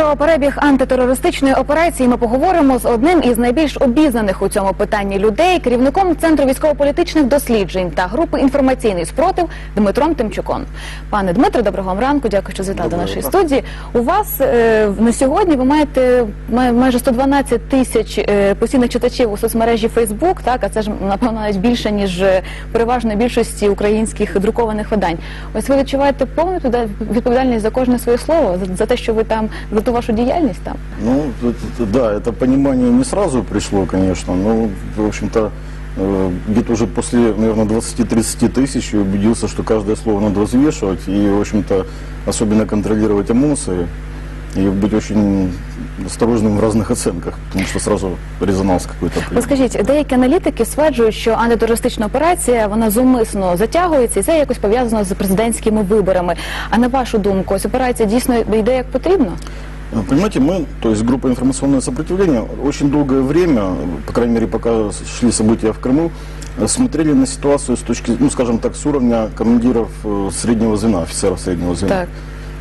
Про перебіг антитерористичної операції ми поговоримо з одним із найбільш обізнаних у цьому питанні людей, керівником центру військово-політичних досліджень та групи інформаційний спротив Дмитром Тимчуком. Пане Дмитро, доброго вам ранку. Дякую, що завітали до нашої студії. У вас е, на сьогодні ви маєте май- майже 112 тисяч е, постійних читачів у соцмережі Фейсбук. Так, а це ж напевно навіть більше ніж е, переважної більшості українських друкованих видань. Ось ви відчуваєте повну відповіда- відповідальність за кожне своє слово, за, за те, що ви там за ту вашу діяльність там. Ну, это- да, это понимание не сразу пришло, конечно, но, в общем-то, э, где-то уже после, наверное, 20-30 тысяч я убедился, что каждое слово надо взвешивать и, в общем-то, особенно контролировать эмоции и быть очень осторожным в разных оценках, потому что сразу резонанс какой-то. От скажіть, деякі аналітики стверджують, що антитерористична операція вона зумисно затягується, і це якось пов'язано з президентськими виборами. А на вашу думку, ось операція дійсно йде як потрібно? Э, Понимаете, мы, то есть группа информационное сопротивление, очень долгое время, по крайней мере, пока шли события в Крыму, смотрели на ситуацию с точки, ну, скажем так, с уровня командиров э, среднего звена, офицеров среднего звена. Так.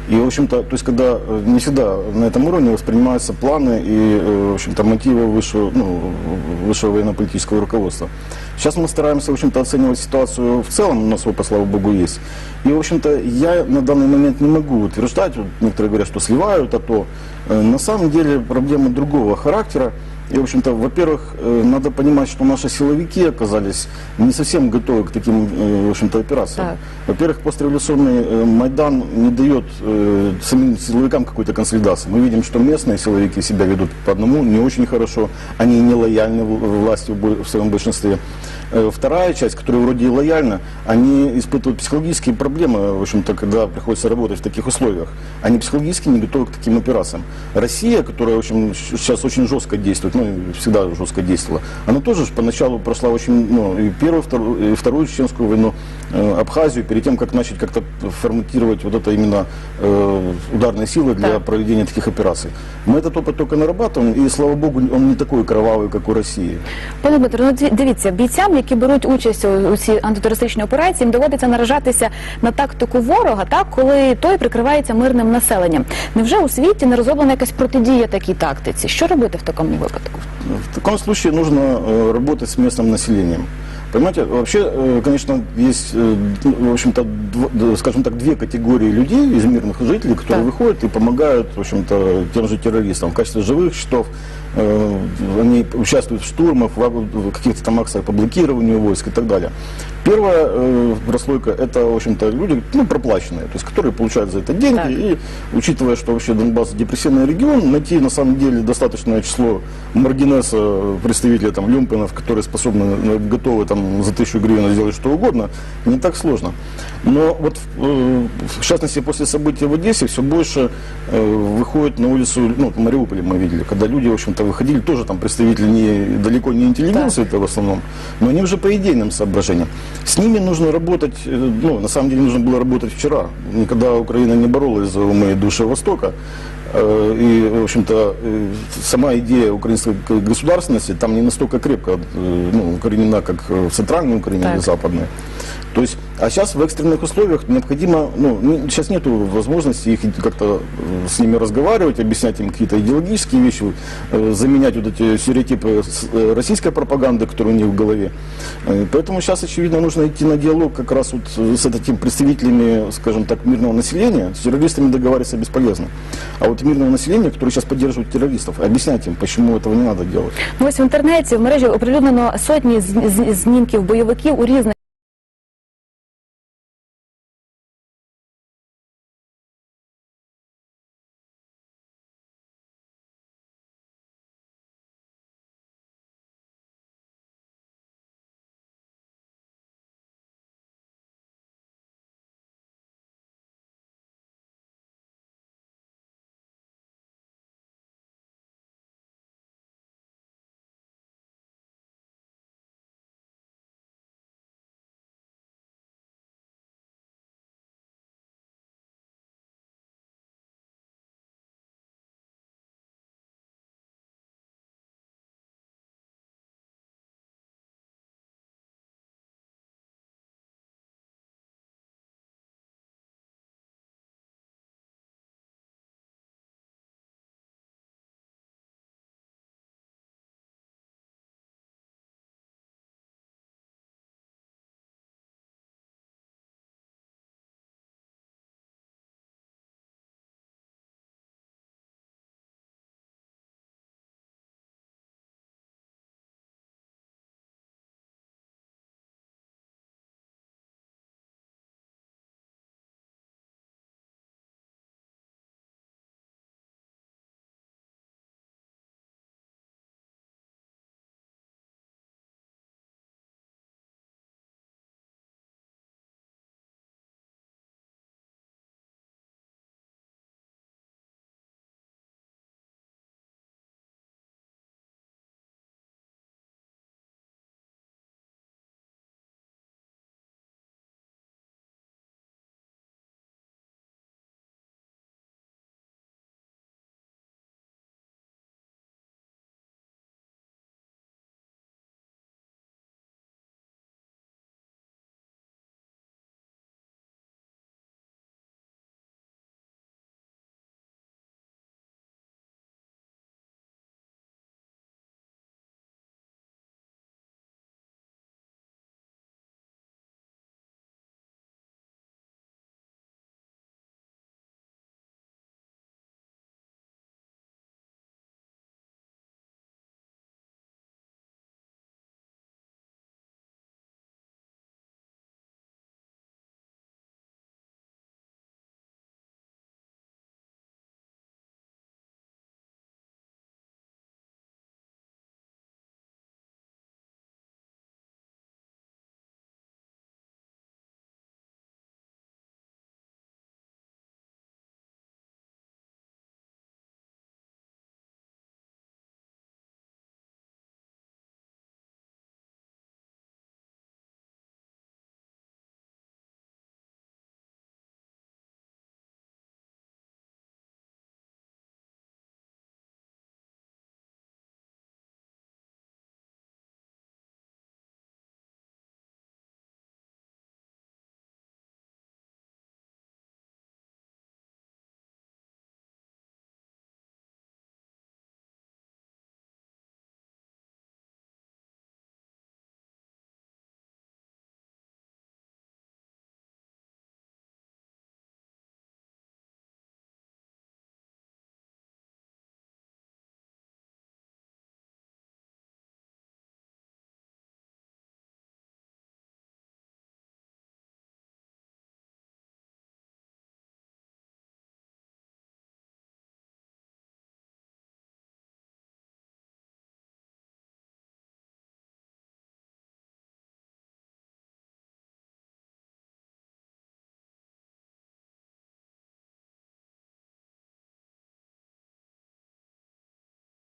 И, в общем-то, то есть, когда э, не всегда на этом уровне воспринимаются планы и, э, в общем-то, мотивы высшего, ну, высшего военно-политического руководства. Сейчас мы стараемся, в общем-то, оценивать ситуацию в целом, у нас опыт, слава богу, есть. И, в общем-то, я на данный момент не могу утверждать, вот некоторые говорят, что сливают, а то э, на самом деле проблема другого характера. И, в общем-то, во-первых, э, надо понимать, что наши силовики оказались не совсем готовы к таким, э, в общем-то, операциям. Во-первых, постреволюционный э, Майдан не дает самим силовикам какой-то консолидации. Мы видим, что местные силовики себя ведут по одному не очень хорошо. Они не лояльны власти в своем большинстве. Вторая часть, которая вроде и лояльна, они испытывают психологические проблемы, в общем-то, когда приходится работать в таких условиях. Они психологически не готовы к таким операциям. Россия, которая, в общем, сейчас очень жестко действует, ну, всегда жестко действовала, она тоже поначалу прошла очень, ну, и первую, и вторую чеченскую войну, Абхазию, перед тем, как начать как-то форматировать вот это именно э, ударные силы для Так. проведения таких операций. Мы этот опыт только нарабатываем, и, слава богу, он не такой кровавый, как у России. Пане Дмитро, ну ді- дивіться, бійцям, які беруть участь у, у цій антитерористичній операції, їм доводиться наражатися на тактику ворога, так коли той прикривається мирним населенням. Невже у світі не розроблена якась протидія такій тактиці? Що робити в такому випадку? В таком случае нужно э, работать с местным населением. Понимаете, вообще, э, конечно, есть, э, ну, в общем-то, скажем так, две категории людей из мирных жителей, которые Так. выходят и помогают, в общем-то, тем же террористам в качестве живых щитов. Э, Они участвуют в штурмах, в каких-то там акциях по блокированию войск и так далее. Первая э, прослойка – это, в общем-то, люди, ну, проплаченные, то есть, которые получают за это деньги. Так. И учитывая, что вообще Донбасс депрессивный регион, найти на самом деле достаточное число маргинеса, представителей там люмпенов, которые способны, э, готовы там за тысячу гривен сделать что угодно, не так сложно. Но вот э, в частности после событий в Одессе все больше э, выходит на улицу, ну, в Мариуполе мы видели, когда люди, в общем-то, выходили, тоже там представители не, далеко не интеллигенции это в основном, но они уже по идейным соображениям. С ними нужно работать, э, ну, на самом деле нужно было работать вчера, никогда Украина не боролась за умы и души Востока. Э, И, в общем-то, э, сама идея украинской государственности там не настолько крепко ну, укоренена, как в центральной Украине Так. или западной. То есть, а сейчас в экстренных условиях необходимо, ну, не- сейчас нету возможности их как-то э, с ними разговаривать, объяснять им какие-то идеологические вещи, э, заменять вот эти стереотипы с- э, российской пропаганды, которые у них в голове. Э, Поэтому сейчас, очевидно, нужно идти на диалог как раз вот э, с этими представителями, скажем так, мирного населения. С террористами договариваться бесполезно. А вот мирное население, которое сейчас поддерживает террористов, объяснять им, почему этого не надо делать. Ну ось в інтернеті в мережі оприлюднено сотні з- з- знімків бойовиків у різних.